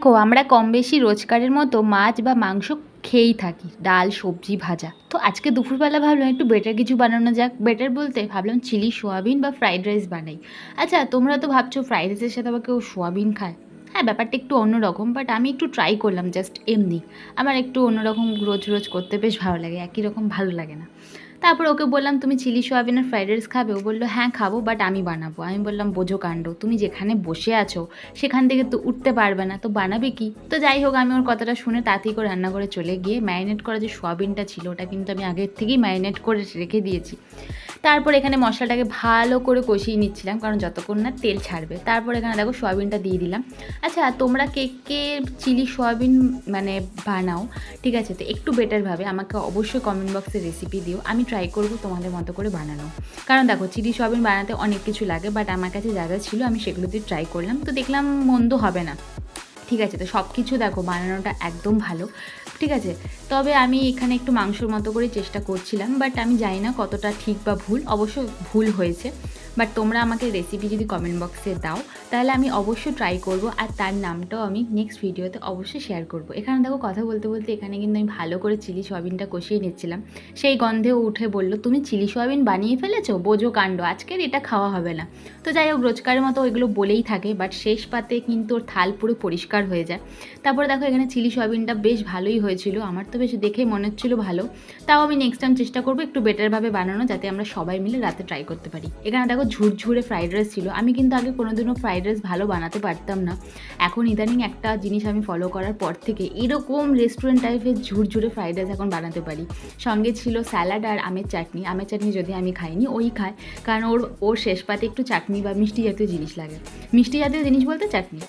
দেখো আমরা কম বেশি রোজকারের মতো মাছ বা মাংস খেয়েই থাকি, ডাল, সবজি, ভাজা। তো আজকে দুপুরবেলা ভাবলাম একটু বেটার কিছু বানানো যাক। বেটার বলতে ভাবলাম চিলি সোয়াবিন বা ফ্রাইড রাইস বানাই। আচ্ছা তোমরা তো ভাবছ ফ্রাইড রাইসের সাথে আবার কেউ সোয়াবিন খায়? হ্যাঁ ব্যাপারটা একটু অন্যরকম বাট আমি একটু ট্রাই করলাম জাস্ট এমনি। আমার একটু অন্যরকম রোজ রোজ করতে বেশ ভালো লাগে, একই রকম ভালো লাগে না। তারপর ওকে বললাম, তুমি চিলি সোয়াবিনের ফ্রাইড রাইস খাবে? ও বলল হ্যাঁ খাব বাট আমি বানাবো। আমি বললাম, বোঝো কাণ্ড, তুমি যেখানে বসে আছো, সেখান থেকে তো উঠতে পারবে না, তো বানাবে কি? তো যাই হোক, আমি ওর কথাটা শুনে তাড়াতাড়ি করে রান্না করে চলে গিয়ে ম্যারিনেট করা যে সোয়াবিনটা ছিল, ওটা কিন্তু আমি আগের থেকেই ম্যারিনেট করে রেখে দিয়েছি। তারপর এখানে মশলাটাকে ভালো করে কষিয়ে নিচ্ছিলাম, কারণ যতক্ষণ না তেল ছাড়বে। তারপর এখানে দেখো সোয়াবিনটা দিয়ে দিলাম। আচ্ছা তোমরা কে কে চিলি সোয়াবিন মানে বানাও, ঠিক আছে? তো একটু বেটারভাবে আমাকে অবশ্যই কমেন্ট বক্সে রেসিপি দিও। আমি ট্রাই করব তোমাদের মতো করে বানানো। কারণ দেখো, চিলি সয়াবিন বানাতে অনেক কিছু লাগে বাট আমার কাছে যা যা ছিল আমি সেগুলো দিয়ে ট্রাই করলাম। তো দেখলাম মন্দ হবে না। ঠিক আছে, তো সব কিছু দেখো, বানানোটা একদম ভালো। ঠিক আছে, তবে আমি এখানে একটু মাংসর মতো করে চেষ্টা করছিলাম বাট আমি জানি না কতটা ঠিক বা ভুল। অবশ্য ভুল হয়েছে। বাট তোমরা আমাকে রেসিপি যদি কমেন্ট বক্সে দাও, তাহলে আমি অবশ্যই ট্রাই করব আর তার নামটাও আমি নেক্সট ভিডিওতে অবশ্যই শেয়ার করব। এখানে দেখো কথা বলতে বলতে এখানে কিন্তু আমি ভালো করে চিলি সোয়াবিনটা কষিয়ে নিচ্ছিলাম। সেই গন্ধেও উঠে বলল, তুমি চিলি সোয়াবিন বানিয়ে ফেলেছো? বোঝো কাণ্ড, আজকের এটা খাওয়া হবে না। তো যাই হোক, রোজকারের মতো ওইগুলো বলেই থাকে বাট শেষ পাতে কিন্তু ওর থাল পুরো পরিষ্কার হয়ে যায়। তারপরে দেখো এখানে চিলি সোয়াবিনটা বেশ ভালোই হয়েছিল। আমার তো বেশ দেখেই মনে হচ্ছিল ভালো। তাও আমি নেক্সট টাইম চেষ্টা করব একটু বেটারভাবে বানানো, যাতে আমরা সবাই মিলে রাতে ট্রাই করতে পারি। এখানে দেখো ঝুরঝুরে ফ্রাইড রাইস ছিল। আমি কিন্তু আগে কোনোদিনও ফ্রাইড রাইস ভালো বানাতে পারতাম না। এখন ইদানিং একটা জিনিস আমি ফলো করার পর থেকে এরকম রেস্টুরেন্ট টাইপের ঝুরঝুরে ফ্রাইড রাইস এখন বানাতে পারি। সঙ্গে ছিল স্যালাড আর আমের চাটনি। আমের চাটনি যদি আমি খাইনি, ওই খায় কারণ ওর ওর শেষ পাতে একটু চাটনি বা মিষ্টি জাতীয় জিনিস লাগে। মিষ্টি জাতীয় জিনিস বলতে চাটনি।